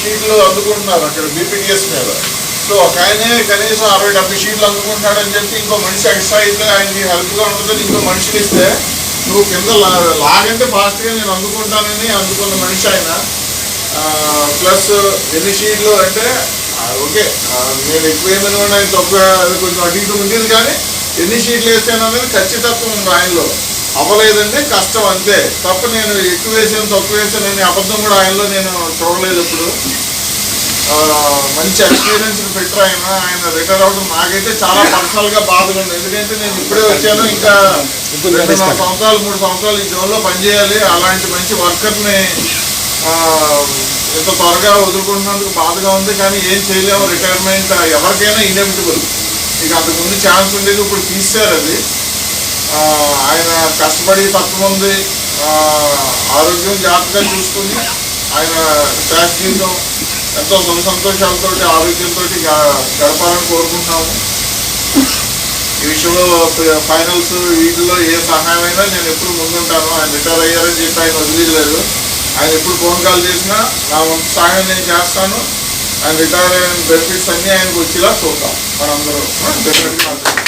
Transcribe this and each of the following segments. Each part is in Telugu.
షీట్లు అందుకుంటున్నారు అక్కడ బీపీటీఎస్ మీద. సో ఒక ఆయనే కనీసం అరవై డెబ్బై షీట్లు అందుకుంటున్నాడని చెప్పి ఇంకో మనిషి ఎక్స్ట్రా అయితే ఆయనకి హెల్ప్గా ఉంటుందని ఇంకో మనిషిని ఇస్తే నువ్వు కింద లాగంటే ఫాస్ట్గా నేను అందుకుంటానని అందుకున్న మనిషి ఆయన. ప్లస్ ఎన్ని షీట్లు అంటే ఓకే నేను ఎక్కువ ఏమైనా ఉన్నాయి తక్కువ అది కొంచెం అటు ఇటు ఉండేది కానీ ఎన్ని షీట్లు వేస్తాను అనేది ఖచ్చితత్వం ఉంది ఆయనలో. అవ్వలేదంటే కష్టం అంతే. తప్ప నేను ఎక్కువ వేసాను తక్కువ వేసాను అనే అబద్ధం కూడా ఆయనలో నేను చూడలేదు ఇప్పుడు మంచి ఎక్స్పీరియన్స్ ఫిట్టర్ ఆయన. ఆయన రిటైర్ అవడం నాకైతే చాలా పర్సనల్గా బాధగా ఉంది. ఎందుకంటే నేను ఇప్పుడే వచ్చాను ఇంకా రెండున్నర సంవత్సరాలు మూడు సంవత్సరాలు ఈ జోన్లో పనిచేయాలి. అలాంటి మంచి వర్కర్ని ఇంత త్వరగా వదులుకుంటున్నందుకు బాధగా ఉంది. కానీ ఏం చేయలేము. రిటైర్మెంట్ ఎవరికైనా ఇన్ఎవిటబుల్. ఇక అంతకుముందు ఛాన్స్ ఉండేది ఇప్పుడు తీశారు అది. ఆయన కష్టపడి ఆ, ఆరోగ్యం జాగ్రత్తగా చూసుకుని ఆయన జీవితం ఎంతో సుఖ సంతోషాలతో ఆరోగ్యంతో గడపాలని కోరుకుంటున్నాము. ఈ విషయంలో ఫైనల్స్ వీటిలో ఏ సహాయమైనా నేను ఎప్పుడు ముందుంటాను. ఆయన రిటైర్ అయ్యారని చెప్పి ఆయన వదిలేదు ఆయన ఎప్పుడు ఫోన్ కాల్ చేసినా నా వంతు సహాయం నేను చేస్తాను. ఆయన రిటైర్ అయిన బెనిఫిట్స్ అన్నీ ఆయనకు వచ్చేలా చూద్దాం. మనందరూ. డెఫినెట్గా.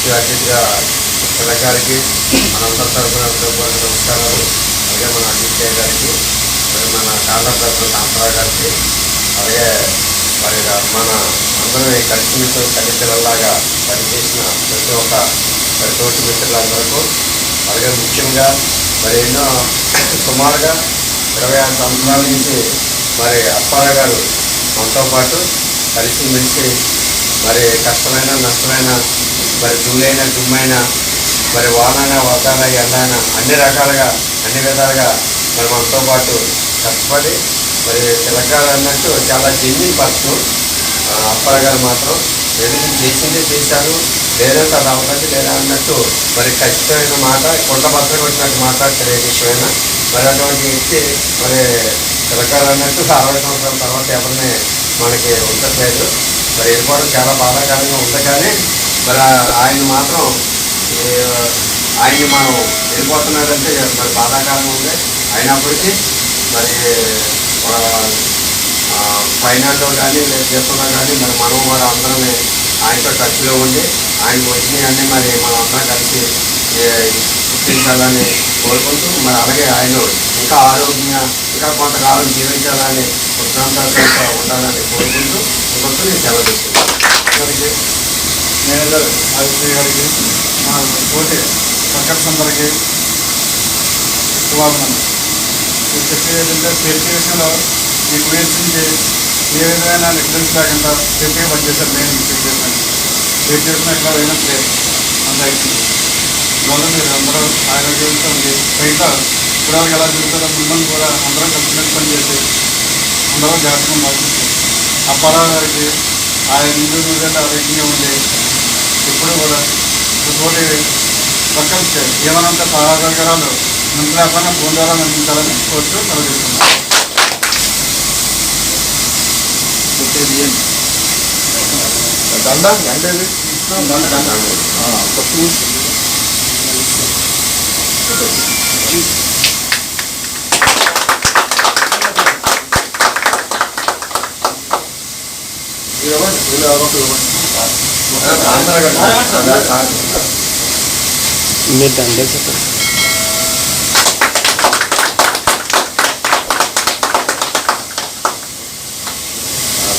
మన కళ గారికి మనందరి తరఫున హృదయపూర్వక నమస్కారాలు. అలాగే మన అజిత్య గారికి మరి మన కాళ్ళ తరఫున కాంతరా గారికి అలాగే మరి మన అందరం కలిసిమెలిసి తల్లి పిల్లల్లాగా పనిచేసిన ప్రతి ఒక్క మరి తోటి మిత్రులందరికీ అలాగే ముఖ్యంగా మరి ఎన్నో సుమారుగా ఇరవై ఆరు సంవత్సరాల నుంచి మరి అప్పారావు గారు మనతో పాటు కలిసిమెలిసి మరి కష్టమైన నష్టమైన మరి దుమ్మైన దుమ్మైన మరి వానైన వద్దన ఎండైన అన్ని రకాలుగా అన్ని విధాలుగా మరి మనతో పాటు కష్టపడి మరి తెలంగాణ అన్నట్టు చాలా జెన్యున్ పర్సన్ అప్పగారు గారు మాత్రం ఏదైనా చేసిందే చేశాను లేదంటే అది అవ్వదంటే లేదా అన్నట్టు మరి ఖచ్చితమైన మాట కొండ భద్ర వచ్చినట్టు మాట్లాడతారు ఏ విషయమైనా. మరి అటువంటి వ్యక్తి మరి తెలంగాణ అన్నట్టు అరవై సంవత్సరాల తర్వాత ఎవరిని మనకి ఉండట్లేదు మరి వెళ్ళిపోవడం చాలా బాధాకరంగా ఉంది కానీ మరి ఆయన మాత్రం ఆయన్ని మనం వెళ్ళిపోతున్నాడంటే మరి బాధాకరంగా ఉంది అయినప్పటికీ మరి ఫైనాల్లో కానీ లేదా కానీ మరి మనం మరి అందరం ఆయనతో టచ్లో ఉండి ఆయన వచ్చినాయన్నీ మరి మనం అందరం కలిసి గుర్తించాలని కోరుకుంటూ మరి అలాగే ఆయన ఇంకా ఆరోగ్యంగా ఇంకా కొంతకాలం జీవించాలని ఉత్సాహంతో ఉండాలని కోరుకుంటూ ఇంకొక నేను సెలవు మేనేజర్ ఆదిత్య గారికి మా తోటి వర్కర్స్ అందరికీ శుభాభినందనలు. మీరు చెప్పేది ఏంటంటే సేఫ్టీ విషయంలో మీ గురించి ఏ విధమైన నెగ్లెన్స్ లేకుండా సేఫ్టీగా పనిచేశారు మెయిన్ చేశాను సేఫ్టీ విషయంలో. ఎక్కడ అయినా లేదు అందరికీ అందువల్ల మీరు అందరూ ఆరోగ్యంతో ఉండి బయట ఇప్పుడు ఎలా జరుగుతుందో ముందని కూడా అందరం కలిసినట్టు పనిచేసి అందరూ జాగ్రత్తగా ఉండాలి అప్పారావు గారికి ఆయన ఇంటి నూరేళ్ళు ఆరోగ్యంగా ఉండే ఎప్పుడు కూడా తోటి వర్కర్స్కి ఏమనంత సహకారాలు ముందు లేకుండా ఫోన్ ద్వారా అందించాలని కోరుతూ సెలవు దండ? మీరు ఇవ్వండి, వీళ్ళు ఎవరో ఒకరు ఇవ్వండి. మీరు దండే చెప్పండి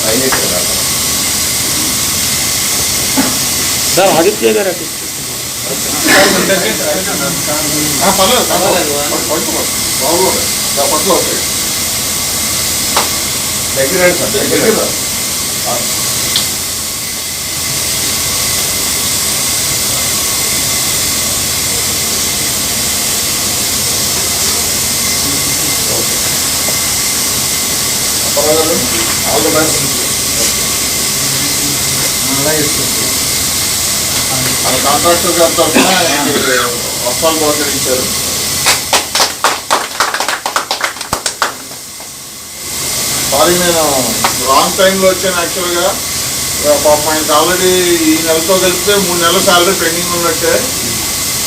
పైన సార్ ఆదిత్య అలా ఇస్తుంది మన కాంట్రాక్టర్ గారి తరఫున వస్త్రాలు బహుకరించారు సారీ నేను రాంగ్ టైంలో వచ్చాను యాక్చువల్గా పాప ఆయనకి ఆల్రెడీ ఈ నెలతో కలిపితే మూడు నెలల శాలరీ పెండింగ్ ఉన్నట్టే.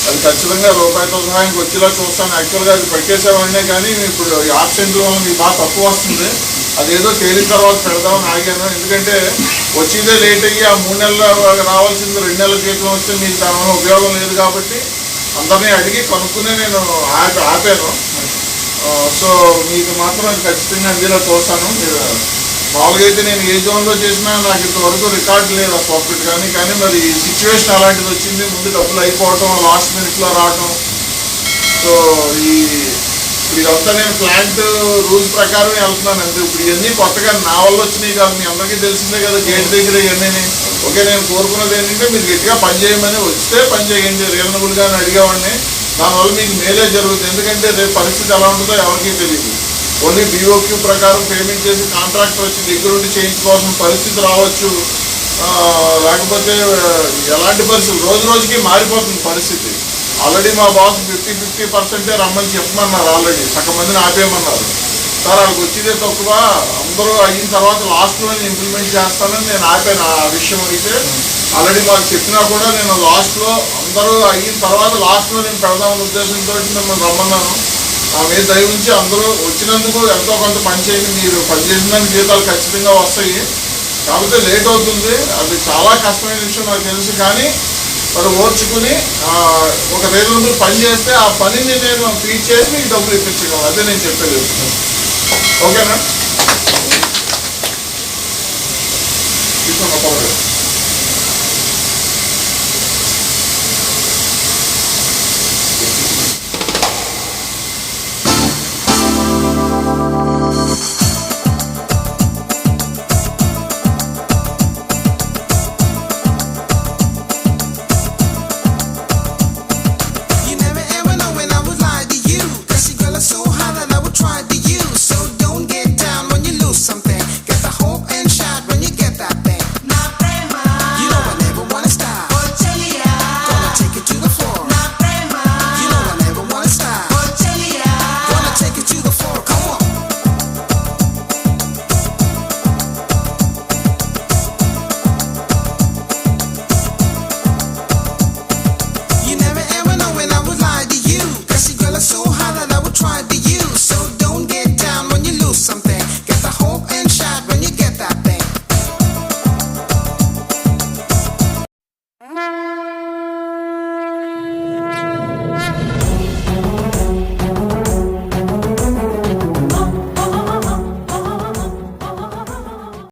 అది ఖచ్చితంగా రూపాయలతో సహాయానికి వచ్చేలా చూస్తాను. యాక్చువల్గా అది పెట్టేసేవాడినే కానీ ఇప్పుడు ఆబ్సెంట్లు మీకు బాగా తక్కువ వస్తుంది. అదేదో తేలిన తర్వాత పెడదామని ఆగాను. ఎందుకంటే వచ్చిందే లేట్ అయ్యి ఆ మూడు నెలలు రావాల్సింది రెండు నెలల క్రితం వస్తే మీకు దానివల్ల ఉపయోగం లేదు కాబట్టి అందరినీ అడిగి కనుక్కునే నేను ఆపి ఆపాను. సో మీకు మాత్రం ఖచ్చితంగా అందేలా చూస్తాను మీరు మామూలుగా అయితే నేను ఏ జోన్లో చేసినా నాకు ఇంతవరకు రికార్డు లేదు ఆ ప్రాఫిట్ కానీ కానీ మరి సిచ్యువేషన్ అలాంటిది వచ్చింది. ముందు డబ్బులు అయిపోవటం లాస్ట్ మినిట్లో రావటం. సో ఈ ఇప్పుడు ఇదంతా నేను ప్లాంట్ రూల్స్ ప్రకారం వెళ్తున్నాను. అంతే ఇప్పుడు ఇవన్నీ కొత్తగా నా వల్ల వచ్చినాయి కాదు మీ అందరికీ తెలిసిందే కదా గేట్ దగ్గర ఇవన్నీ ఓకే నేను కోరుకున్నది ఏంటంటే మీరు గట్టిగా పని చేయమని వస్తే పని చేయండి రీజనబుల్గా అని అడిగేవాడిని. దానివల్ల మీకు మేలే జరుగుతుంది ఎందుకంటే రేపు పరిస్థితి ఎలా ఉంటుందో ఎవరికీ తెలియదు ఓన్లీ బీఓక్యూ ప్రకారం పేమెంట్ చేసి కాంట్రాక్టర్ వచ్చి దగ్గరుండి చేయించుకోవాల్సిన పరిస్థితి రావచ్చు. లేకపోతే ఎలాంటి పరిస్థితి? రోజు రోజుకి మారిపోతుంది పరిస్థితి. ఆల్రెడీ మా బాస్ ఫిఫ్టీ ఫిఫ్టీ పర్సెంటే రమ్మని చెప్పమన్నారు ఆల్రెడీ సగం మందిని ఆపేయమన్నారు. సార్ వాళ్ళకి వచ్చేదే తక్కువ. అందరూ అయిన తర్వాత లాస్ట్లో నేను ఇంప్లిమెంట్ చేస్తానని నేను ఆపాను. ఆ విషయం అయితే ఆల్రెడీ మాకు చెప్పినా కూడా నేను లాస్ట్లో అందరూ అయిన తర్వాత లాస్ట్లో నేను పెడదామన్న ఉద్దేశంతో మిమ్మల్ని రమ్మన్నాను. నా మీద దయ ఉంచి అందరూ వచ్చినందుకు ఎంతో కొంత పని చేయండి. మీరు పని చేసినందుకు జీతాలు ఖచ్చితంగా వస్తాయి. కాకపోతే లేట్ అవుతుంది. అది చాలా కష్టమైన విషయం నాకు తెలుసు కానీ మరి ఓర్చుకుని ఆ, ఒక రీజనబుల్ పని చేస్తే ఆ పనిని నేను ఫీడ్ చేసి మీకు డబ్బులు ఇప్పించగలను అదే నేను చెప్పేది. ఓకేనా తీసుకోండి,